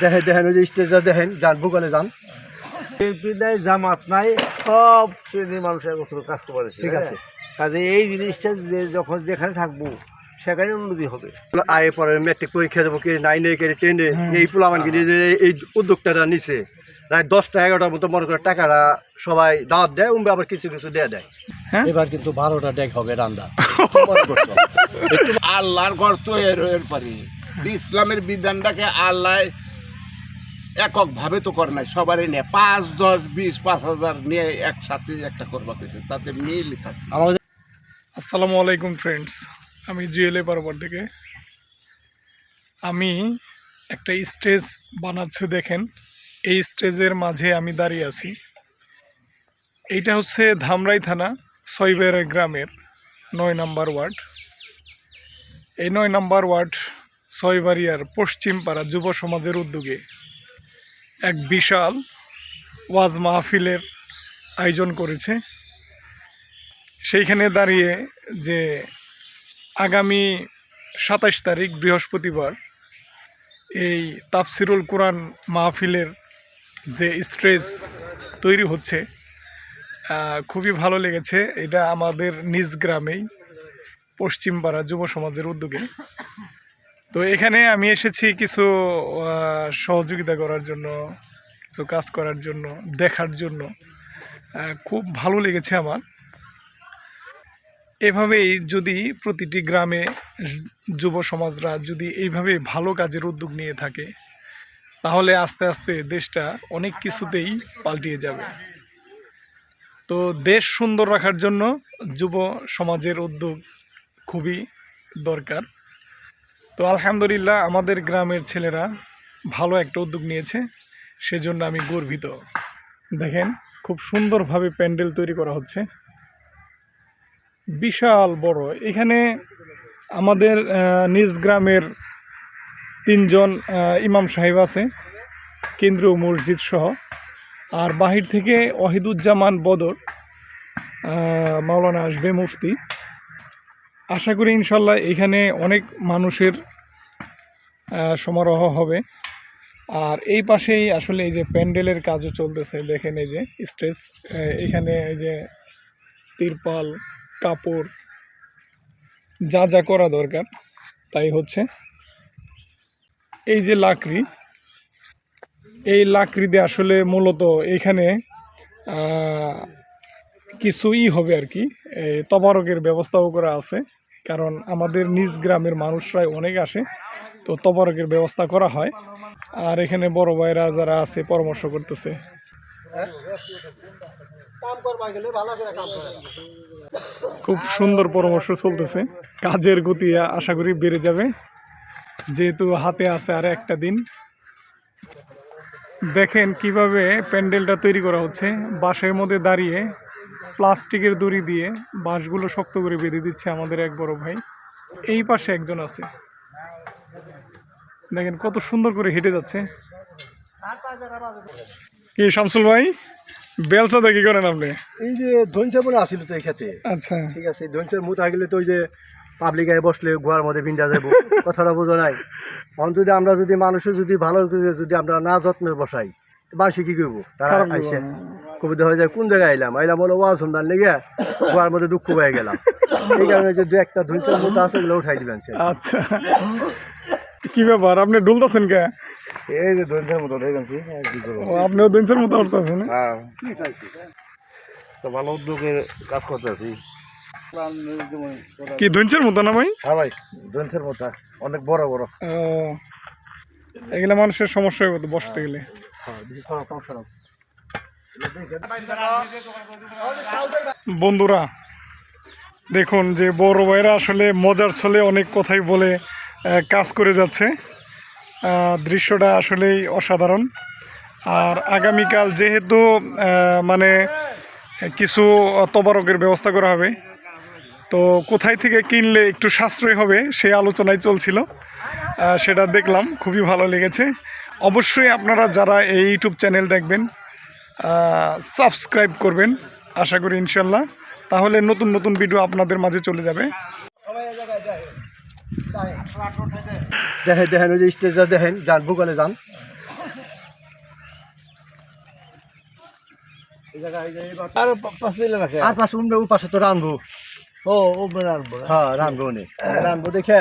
দেখেন দেখেন ওই যে স্টেজটা দেখেন যান ভূগোলে যান। বিএনপি নাই জামাত নাই সব শ্রেণির মানুষের মতো কাজ করে ঠিক আছে। কাজে এই জিনিসটা যে যখন যেখানে থাকব সেখানে উন্নতি হবে। আয়ে পরে মেট্রিক পরীক্ষা দেবো কে নাইনে কে টেনে এই পোলামান কিনে যে এই উদ্যোক্তাটা নিছে প্রায় দশটা এগারোটার মতো মনে করে টাকাটা সবাই দাওয়াত দেয় উমবে আবার কিছু কিছু দেয়া দেয়। হ্যাঁ? এবার কিন্তু বারোটা ডেক হবে রান্দা। আল্লাহর ঘর তো এর এর পারি ইসলামের বিধানটাকে আল্লাহ এককভাবে তো করে নাই, সবারই নিয়ে। পাঁচ, দশ, বিশ, পাঁচ হাজার নিয়ে একসাথে একটা করবা পেয়েছে তাতে মিল থাকে। আমাদের আসসালামু আলাইকুম ফ্রেন্ডস আমি জুয়েলে বরাবর থেকে। আমি একটা স্টেজ বানাচ্ছে দেখেন, এই স্টেজের মাঝে আমি দাঁড়িয়ে আছি। এইটা হচ্ছে ধামরাই থানা, সইবের গ্রামের নয় নাম্বার ওয়ার্ড। এই নয় নাম্বার ওয়ার্ড ছয়বাড়িয়ার পশ্চিমপাড়া যুব সমাজের উদ্যোগে এক বিশাল ওয়াজ মাহফিলের আয়োজন করেছে। সেইখানে দাঁড়িয়ে যে আগামী সাতাশ তারিখ, বৃহস্পতিবার, এই তাফসিরুল কোরআন মাহফিলের যে স্ট্রেস তৈরি হচ্ছে খুবই ভালো লেগেছে। এটা আমাদের নিজ গ্রামেই পশ্চিমপাড়া যুব সমাজের উদ্যোগে। তো এখানে আমি এসেছি কিছু সহযোগিতা করার জন্য, কিছু কাজ করার জন্য, দেখার জন্য। খুব ভালো লেগেছে আমার। এভাবেই যদি প্রতিটি গ্রামে যুব সমাজরা যদি এইভাবে ভালো কাজের উদ্যোগ নিয়ে থাকে, তাহলে আস্তে আস্তে দেশটা অনেক কিছুতেই পাল্টিয়ে যাবে। তো দেশ সুন্দর রাখার জন্য যুব সমাজের উদ্যোগ খুবই দরকার। তো আলহামদুলিল্লাহ আমাদের গ্রামের ছেলেরা ভালো একটা উদ্যোগ নিয়েছে, সেজন্য আমি গর্বিত। দেখেন, খুব সুন্দরভাবে প্যান্ডেল তৈরি করা হচ্ছে। বিশাল বড়। এখানে আমাদের নিজ গ্রামের তিনজন ইমাম সাহেব আছে, কেন্দ্রীয় মসজিদ সহ। আর বাহির থেকে ওয়াহিদুজ্জামান বদর মাওলানা আসবে মুফতি। আশা করি ইনশাল্লাহ এখানে অনেক মানুষের সমারোহ হবে। আর এই পাশেই আসলে এই যে প্যান্ডেলের কাজও চলতেছে, দেখেন এই যে স্টেজ এখানে এই যে তিরপাল, কাপড়, যা যা করা দরকার, তাই হচ্ছে। এই যে লাকড়ি, এই লাকড়ি দিয়ে আসলে মূলত এখানে কিছুই হবে আর কি। তবারকের ব্যবস্থাও করা আছে। কারণ আমাদের নিজ গ্রামের মানুষরাই অনেক আসে, তো তবারকের ব্যবস্থা করা হয়। আর এখানে বড় ভাইরা যারা আছে, পরামর্শ করতেছে। খুব সুন্দর পরামর্শ চলতেছে। কাজের গতি আশা করি বেড়ে যাবে। যেহেতু হাতে আছে আর একটা দিন দেখেন কীভাবে প্যান্ডেলটা তৈরি করা হচ্ছে। বাঁশের মধ্যে দাঁড়িয়ে প্লাস্টিকের দড়ি দিয়ে বাঁশগুলো শক্ত করে বেঁধে দিচ্ছে আমাদের এক বড় ভাই। এই পাশে একজন আছে। দেখেন কত সুন্দর করে হেঁটে যাচ্ছে। কি শামসুল ভাই বেলসা দেখি করেন আপনি? এই যে ধনসা মনে আসিল তো এই খেতে আচ্ছা। ঠিক আছে ধনসের মুখ গেলে তো ওই যে পাবলিক গায়ে বসলে গুহার মধ্যে বিন্ডা যাব কথাটা বোঝো নাই? এখন যদি আমরা যদি মানুষের যদি ভালো যদি আমরা না যত্ন বসাই মানুষে কি করব? তারা আইসে কবিতা হয়ে যায় কোন জায়গায় আইলাম? আইলাম হলো ওয়াজ শুনবার লেগে গুহার মধ্যে দুঃখ পেয়ে গেলাম। এই কারণে যে দু একটা ধনসের মুখ আছে ওগুলো উঠাই দিবেন সে। আচ্ছা। কি ব্যাপার? আপনি ডুলতেছেন কে? এই যে ধনসের মতো হয়ে গেছে আপনিও দিনসের মতো উঠতেছেন হ্যাঁ। তো ভালো উদ্যোগের কাজ করতেছি। কি ধনসের মতো না ভাই? হ্যাঁ ভাই গ্রন্থের মতো অনেক বড় বড়। ও এগুলো মানুষের সমস্যা তো বসতে গেলে। বন্ধুরা দেখুন যে বড় ভাইরা আসলে মজার ছলে অনেক কথাই বলে কাজ করে যাচ্ছে। দৃশ্যটা আসলেই অসাধারণ। আর আগামীকাল যেহেতু মানে কিছু তবারকের ব্যবস্থা করা হবে তো কোথায় থেকে কিনলে একটু সাশ্রয় হবে সেই আলোচনায় চলছিল। সেটা দেখলাম খুবই ভালো লেগেছে। অবশ্যই আপনারা যারা এই ইউটিউব চ্যানেল দেখবেন সাবস্ক্রাইব করবেন আশা করি ইনশাল্লাহ তাহলে নতুন নতুন ভিডিও আপনাদের মাঝে চলে যাবে। দেখেন দেখেন ওই যে স্টেজটা দেখেন যান ভূগোলে যান। আর পাশে পাশে তো রানবো। ও ও বেড়ে হ্যাঁ? রানবো নে রানবো দেখে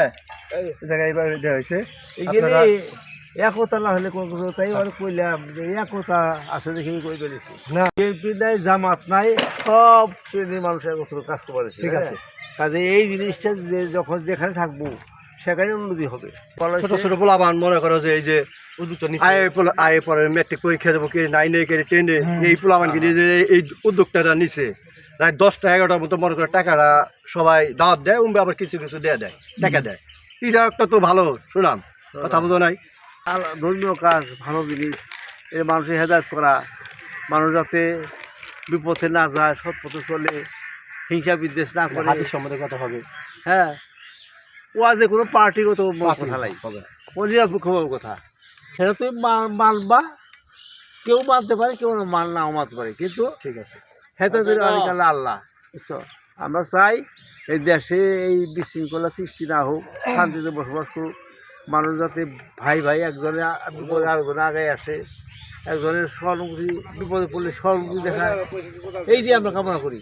এই এই জায়গায় এবার দেওয়া হয়েছে। এখানে আপনারা- একতা না হলে তাই আর কইলাম যে একতা আছে দেখে কই পেরেছি না। বিএনপি নাই জামাত নাই সব শ্রেণির মানুষ একত্র কাজ করে ঠিক আছে। কাজে এই জিনিসটা যে যখন যেখানে থাকব সেখানে উন্নতি হবে। ছোট ছোট পোলাবান মনে করো যে এই যে আয়ে পরে মেট্রিক পরীক্ষা দেবো কে নাইনে কে টেনে এই পোলাবান কিনে যে এই উদ্যোগটা নিছে। রাত দশটা এগারোটার মতো মনে করে টাকাটা সবাই দাওয়াত দেয় উমবে আবার কিছু কিছু দেয়া দেয় টাকা দেয়। এটা একটা তো ভালো শুনাম কথা বুঝো নাই। আর ধর্মীয় কাজ ভালো জিনিস এর মানুষের হেদায়ত করা মানুষ যাতে বিপথে না যায় সৎ পথে চলে হিংসা বিদ্বেষ না করে। হাতির সম্বন্ধে কথা হবে। হ্যাঁ ও আজ কোনো পার্টিগত কথা নাই। হবে ও নিরপেক্ষভাবে কথা। সেটা তুমি মানবা কেউ মানতে পারে কেউ মান নাও মানতে পারে কিন্তু ঠিক আছে। হেতে ধরে অনেক আল্লাহ বুঝছ? আমরা চাই এই দেশে এই বিশৃঙ্খলা সৃষ্টি না হোক শান্তিতে বসবাস করুক। মানুষ যাতে ভাই ভাই একজনে বিপদে আরেকজনে আগে আসে একজনের সহানুভূতি বিপদে পড়লে সহানুভূতি দেখায় এই দিয়ে আমরা কামনা করি।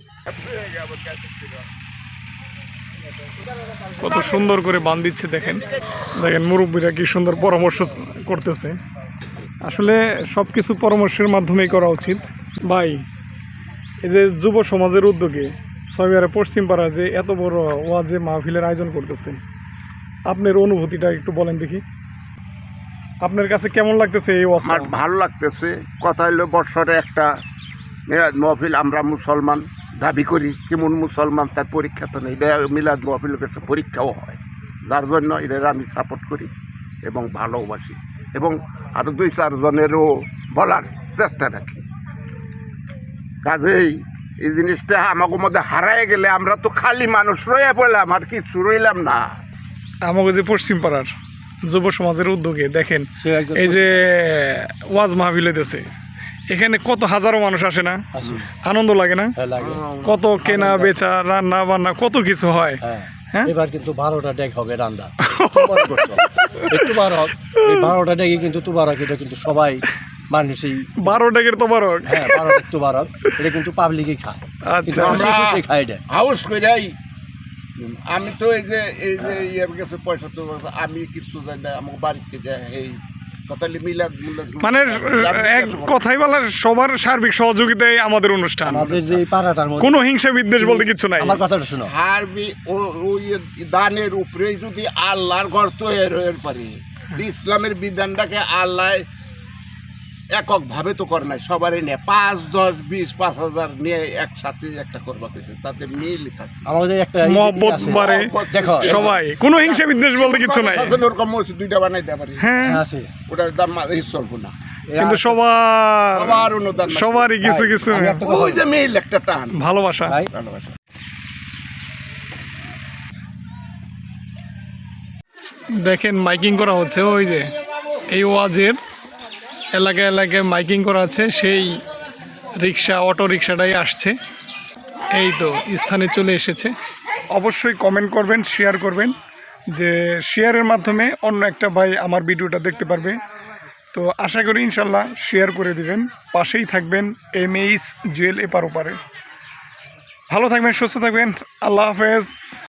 কত সুন্দর করে বান দিচ্ছে দেখেন। দেখেন মুরব্বীরা কি সুন্দর পরামর্শ করতেছে। আসলে সব কিছু পরামর্শের মাধ্যমেই করা উচিত। ভাই এই যে যুব সমাজের উদ্যোগে ছয়বারে পশ্চিম পাড়া যে এত বড় ওয়াজে মাহফিলের আয়োজন করতেছে, আপনার অনুভূতিটা একটু বলেন দেখি। আপনার কাছে কেমন লাগতেছে এই আমার ভালো লাগতেছে। কথা হলো বৎসরে একটা মিলাদ মহফিল আমরা মুসলমান দাবি করি, কেমন মুসলমান তার পরীক্ষা তো নেই। মিলাদ মহফিলের একটা পরীক্ষাও হয়। যার জন্য এদের আমি সাপোর্ট করি এবং ভালোবাসি। এবং আরও দুই চারজনেরও বলার চেষ্টা রাখি। কাজেই এই জিনিসটা আমাকে মধ্যে হারায় গেলে আমরা তো খালি মানুষ রয়ে পড়লাম আর কিছু রইলাম না। আমাকে যে পশ্চিম পাড়ার যুব সমাজের উদ্যোগে দেখেন এই যে ওয়াজ মাহফিল হইতেছে এখানে কত হাজারো মানুষ আসে না? আনন্দ লাগে না? হ্যাঁ কত কেনা বেচা রান্না বান্না কত কিছু হয় হ্যাঁ। হ্যাঁ? এবার কিন্তু বারোটা ডেক হবে রান্না করছ। একটু বারো এই বারোটা ডেকে কিন্তু তুবারক এটা কিন্তু সবাই মানুষই বারো টাকার তো বারো হ্যাঁ বারো তুবারক এটা কিন্তু পাবলিকই খায়। আচ্ছা। আমরা খাই এটা। হাউস কইরাই। আমি তো এই যে এই যে ইয়ের কাছে পয়সা তো আমি কিছু জানি না আমার বাড়িতে যাই এই মানে এক কথাই বলা সবার সার্বিক সহযোগিতায় আমাদের অনুষ্ঠান। আমাদের যে এই পাড়াটার মধ্যে কোনো হিংসা বিদ্বেষ বলতে কিছু নাই। আমার কথাটা শোনো। হারবি ওই দানের উপরে যদি আল্লাহর ঘর তৈরি হয়ে পারে ইসলামের বিধানটাকে আল্লাহ এককভাবে তো করে নাই সবারই নিয়ে পাঁচ দশ বিশ পাঁচ হাজার নিয়ে একসাথে একটা করবা কইছে তাতে মিল থাকে। আমাদের একটা মহব্বত। বাড়ে। দেখো সবাই কোনো হিংসা বিদ্বেষ বলতে কিছু নাই। ওরকম মসজিদ দুইটা বানাই দেওয়া পারি হ্যাঁ। হ্যাঁ, আছে। ওটার দাম চলবো না। কিন্তু সবার সবার অনুদান সবারই কিছু কিছু ওই যে মিল একটা টান। ভালোবাসা। ভালোবাসা। দেখেন মাইকিং করা হচ্ছে ওই যে এই ওয়াজের এলাকায় এলাকায় মাইকিং করা আছে, সেই রিক্সা, অটো রিক্সাটাই আসছে। এই তো, স্থানে চলে এসেছে। অবশ্যই কমেন্ট করবেন শেয়ার করবেন, যে শেয়ারের মাধ্যমে অন্য একটা ভাই আমার ভিডিওটা দেখতে পারবে। তো আশা করি ইনশাল্লাহ শেয়ার করে দিবেন, পাশেই থাকবেন এম এইচ জুয়েল এপার ওপারে। ভালো থাকবেন, সুস্থ থাকবেন, আল্লাহ হাফেজ।